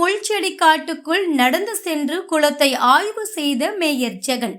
காட்டுக்குள் நடந்து சென்று குளத்தை ஆய்வு செய்த மேயர் ஜெகன்.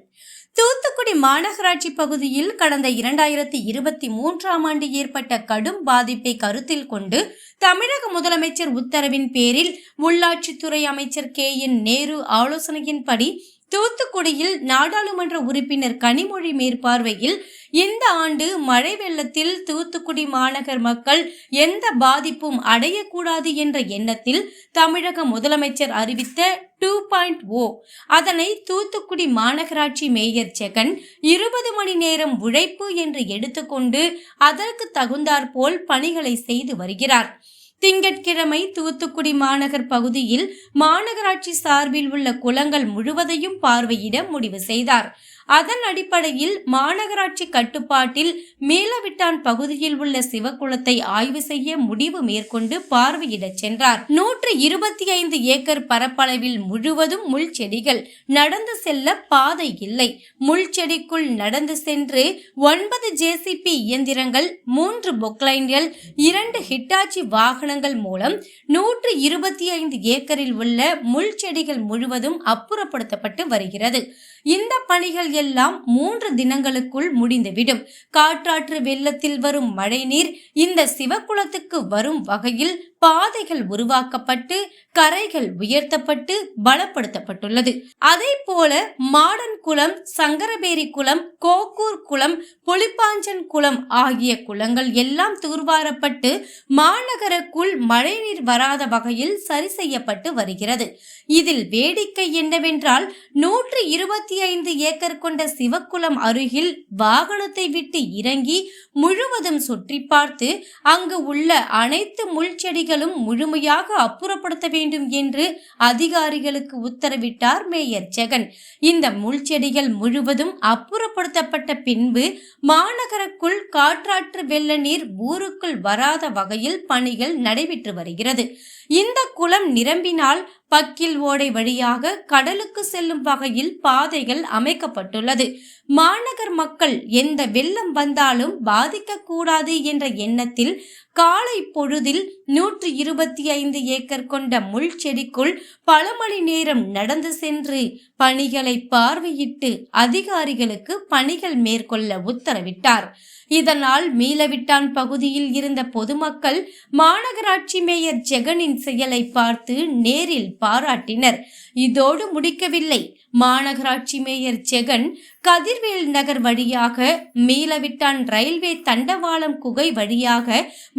தூத்துக்குடி மாநகராட்சி பகுதியில் கடந்த இரண்டாயிரத்தி இருபத்தி மூன்றாம் ஆண்டு ஏற்பட்ட கடும் பாதிப்பை கருத்தில் கொண்டு தமிழக முதலமைச்சர் உத்தரவின் பேரில் உள்ளாட்சித்துறை அமைச்சர் கே என் நேரு ஆலோசனையின்படி தூத்துக்குடியில் நாடாளுமன்ற உறுப்பினர் கனிமொழி மேற்பார்வையில் இந்த ஆண்டு மழை வெள்ளத்தில் தூத்துக்குடி மாநகர் மக்கள் எந்த பாதிப்பும் அடையக்கூடாது என்ற எண்ணத்தில் தமிழக முதலமைச்சர் அறிவித்த டூ பாயிண்ட் ஓ. அதனை தூத்துக்குடி மாநகராட்சி மேயர் ஜெகன் இருபது மணி நேரம் உழைப்பு என்று எடுத்துக்கொண்டு அதற்கு தகுந்தாற்போல் பணிகளை செய்து வருகிறார். திங்கட்கிழமை தூத்துக்குடி மாநகர் பகுதியில் மாநகராட்சி சார்பில் உள்ள குளங்கள் முழுவதையும் பார்வையிட முடிவு செய்தார். அதன் அடிப்படையில் மாநகராட்சி கட்டுப்பாட்டில் மேலவிட்டான் பகுதியில் உள்ள சிவக்குளத்தை ஆய்வு செய்ய முடிவு மேற்கொண்டு பார்வையிடச் சென்றார். நூற்று இருபத்தி ஐந்து ஏக்கர் பரப்பளவில் முழுவதும் முள் செடிகள் நடந்து செல்ல பாதை இல்லை. முள் செடிக்குள் நடந்து சென்று ஒன்பது ஜேசிபி இயந்திரங்கள் மூன்று பொக்லைன்கள் இரண்டு ஹிட்டாச்சி வாகனங்கள் மூலம் நூற்று இருபத்தி ஐந்து ஏக்கரில் உள்ள முள் செடிகள் முழுவதும் அப்புறப்படுத்தப்பட்டு வருகிறது. இந்த பணிகள் எல்லாம் மூன்று தினங்களுக்குள் முடிந்துவிடும். காற்றாற்று வெள்ளத்தில் வரும் மழைநீர் இந்த சிவக்குளத்துக்கு வரும் வகையில் பாதைகள் உருவாக்கப்பட்டு கரைகள் உயர்த்தப்பட்டு பலப்படுத்தப்பட்டுள்ளது. அதே போல மாடன் குளம் சங்கரபேரி குளம் கோக்கூர் குளம் புலிப்பாஞ்சன் குளம் ஆகிய குளங்கள் எல்லாம் தூர்வாரப்பட்டு மாநகரக்குள் மழைநீர் வராத வகையில் சரி செய்யப்பட்டு வருகிறது. இதில் வேடிக்கை என்னவென்றால் நூற்று இருபத்தி ஐந்து ஏக்கர் கொண்ட சிவக்குளம் அருகில் வாகனத்தை விட்டு இறங்கி முழுவதும் சுற்றி பார்த்து அங்கு உள்ள அனைத்து முள் செடிகளும் முழுமையாக அப்புறப்படுத்த வேண்டும் என்று அதிகாரிகளுக்கு உத்தரவிட்டார் மேயர் ஜெகன். இந்த முள் செடிகள் முழுவதும் அப்புறப்படுத்தப்பட்ட பின்பு மாநகருக்குள் காற்றாற்று வெள்ள நீர் ஊருக்குள் வராத வகையில் பணிகள் நடைபெற்று வருகிறது. இந்த குளம் நிரம்பினால் பக்கில் ஓடை வழியாக கடலுக்கு செல்லும் வகையில் பாதைகள் அமைக்கப்பட்டுள்ளது. மாநகர் மக்கள் எந்த வெள்ளம் வந்தாலும் பாதிக்கக்கூடாது என்ற எண்ணத்தில் காலை பொழுதில் நூற்றி இருபத்தி ஐந்து ஏக்கர் கொண்ட முள் செடிக்குள் பல மணி நேரம் நடந்து சென்று பணிகளை பார்வையிட்டு அதிகாரிகளுக்கு பணிகள் மேற்கொள்ள உத்தரவிட்டார். இதனால் மீளவிட்டான் பகுதியில் இருந்த பொதுமக்கள் மாநகராட்சி மேயர் ஜெகனின் செயலை பார்த்து நேரில் பாராட்டினர். இதோடு முடிக்கவில்லை. மாநகராட்சி மேயர் ஜெகன் கதிர்வேல் நகர் வழியாக மீளவிட்டான் ரயில்வே தண்டவாளம் குகை வழியாக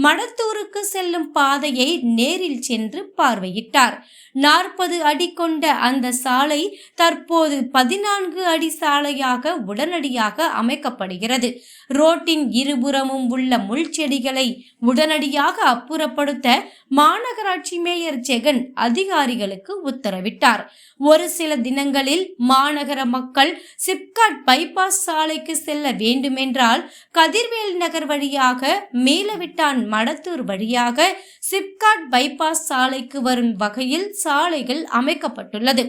மடத்தூருக்கு செல்லும் பாதையை நேரில் சென்று பார்வையிட்டார். நாற்பது அடி கொண்ட அந்த சாலை தற்போது பதினான்கு அடி சாலையாக உடனடியாக அமைக்கப்படுகிறது. ரோட்டின் இருபுறமும் உள்ள முள் செடிகளை உடனடியாக அப்புறப்படுத்த மாநகராட்சி மேயர் ஜெகன் அதிகாரிகளுக்கு உத்தரவிட்டார். ஒரு சில தினங்களில் மாநகர மக்கள் சிப்காட் பைபாஸ் சாலைக்கு செல்ல வேண்டுமென்றால் கதிர்வேல் நகர் வழியாக மேலவிட்டான் மடத்தூர் வழியாக சிப்காட் பைபாஸ் சாலைக்கு வரும் வகையில் சாலைகள் அமைக்கப்பட்டுள்ளது.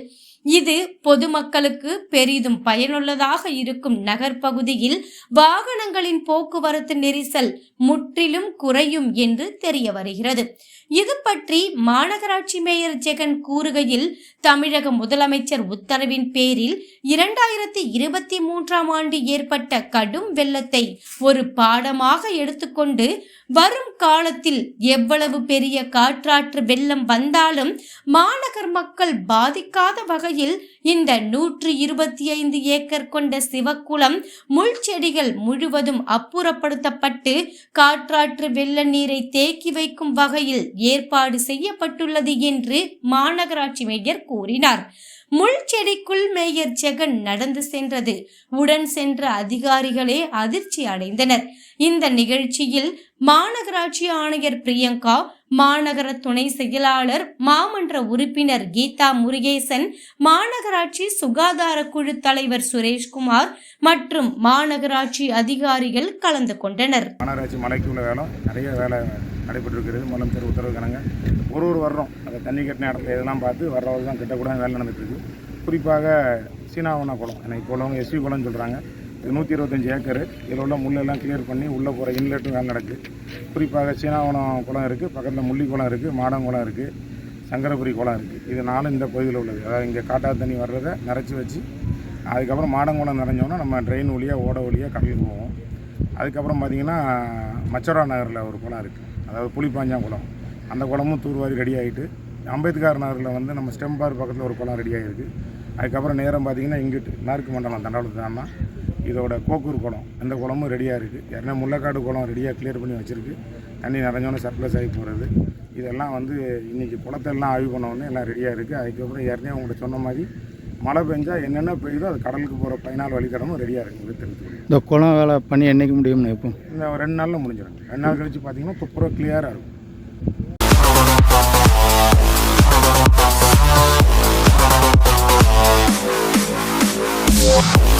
இது பொதுமக்களுக்கு பெரிதும் பயனுள்ளதாக இருக்கும் நகர்ப்பகுதியில் வாகனங்களின் போக்குவரத்து நெரிசல் முற்றிலும் குறையும் என்று தெரிய வருகிறது. இது பற்றி மாநகராட்சி மேயர் ஜெகன் கூறுகையில் தமிழக முதலமைச்சர் உத்தரவின் பேரில் இரண்டாயிரத்தி இருபத்தி மூன்றாம் ஆண்டு ஏற்பட்ட கடும் வெள்ளத்தை ஒரு பாடமாக எடுத்துக்கொண்டு வரும் காலத்தில் எவ்வளவு பெரிய காற்றாற்று வெள்ளம் வந்தாலும் மாநகர் மக்கள் பாதிக்காத வகையில் இந்த நூற்று இருபத்தி ஐந்து ஏக்கர் கொண்ட சிவக்குளம் முள் செடிகள் முழுவதும் அப்புறப்படுத்தப்பட்டு காற்றாற்று வெள்ள நீரை தேக்கி வைக்கும் வகையில் ஏற்பாடு செய்யப்பட்டுள்ளது என்று மாநகராட்சி மேயர் கூறினார். முள் செடிக்குள் மேயர் ஜெகன் நடந்து சென்றது. உடன் சென்ற அதிகாரிகளே அதிர்ச்சி அடைந்தனர். இந்த நிகழ்ச்சியில் மாநகராட்சி ஆணையர் பிரியங்கா மாநகர துணை செயலாளர் மாமன்ற உறுப்பினர் கீதா முருகேசன் மாநகராட்சி சுகாதார குழு தலைவர் சுரேஷ்குமார் மற்றும் மாநகராட்சி அதிகாரிகள் கலந்து கொண்டனர். மாநகராட்சி மலைக்கு உள்ள வேலை நிறைய வேலை நடைபெற்றிருக்கிறது. முதலமைச்சர் உத்தரவு கணங்க. ஒரு ஒரு வருடம் அந்த தண்ணி கட்டின இடத்துல இதெல்லாம் பார்த்து வர்றவர்கள் தான் கிட்டக்கூட வேலை நடந்துட்டுருக்கு குறிப்பாக சீனாவன குளம். எனக்கு இப்போ உள்ளவங்க எஸ்வி குளம்னு சொல்கிறாங்க இது நூற்றி இருபத்தஞ்சி ஏக்கர். இதில் உள்ள முள்ளெல்லாம் கிளியர் பண்ணி உள்ளே போகிற இன்லெட்டும் வேலை நடக்குது குறிப்பாக சீனாவனம் குளம் இருக்குது பக்கத்தில் முள்ளி குளம் இருக்குது மாடம் குளம் இருக்குது சங்கரபுரி குளம் இருக்குது இது நாலும் இந்த பகுதியில் உள்ளது. அதாவது இங்கே காட்டா தண்ணி வர்றதை நிறச்சி வச்சு அதுக்கப்புறம் மாடங்குளம் நிறைஞ்சோன்னா நம்ம ட்ரெயின் வழியாக ஓட வழியாக கடலுக்கு போவோம். அதுக்கப்புறம் பார்த்திங்கன்னா மச்சோரா நகரில் ஒரு குளம் இருக்குது அதாவது புளிப்பாஞ்சாங்குளம். அந்த குளமும் தூர்வாரி ரெடி ஆகிட்டு அம்பேத்கர் நகரில் வந்து நம்ம ஸ்டெம்பார் பக்கத்தில் ஒரு குளம் ரெடி ஆகிருக்கு அதுக்கப்புறம் நேரம் பார்த்திங்கன்னா இங்கிட்டு நாற்கு மண்டலம் தண்டாளத்து இதோட கோக்கூர் குளம். அந்த குளமும் ரெடியாக இருக்குது ஏன்னா முள்ளக்காடு குளம் ரெடியாக கிளியர் பண்ணி வச்சுருக்கு. தண்ணி நிறைஞ்சோன்னே சர்ப்ளஸ் ஆகி போகிறது இதெல்லாம் வந்து இன்றைக்கி குளத்தெல்லாம் ஆய்வு பண்ண எல்லாம் ரெடியாக இருக்குது அதுக்கப்புறம் ஏற்கனவே உங்கள்கிட்ட சொன்ன மாதிரி மழை பெஞ்சா என்னென்ன பெய்யுதோ அது கடலுக்கு போகிற பதினாலு வழித்தடமும் ரெடியாக தெரிவித்துக்கொள்கிறேன் இந்த குளம் வேலை பண்ணி என்னைக்கு முடியும்னு எப்போ இந்த ரெண்டு நாளில் முடிஞ்சிடும் ரெண்டு நாள் கழிச்சு பார்த்தீங்கன்னா துப்புரம் கிளியராக இருக்கும். Thank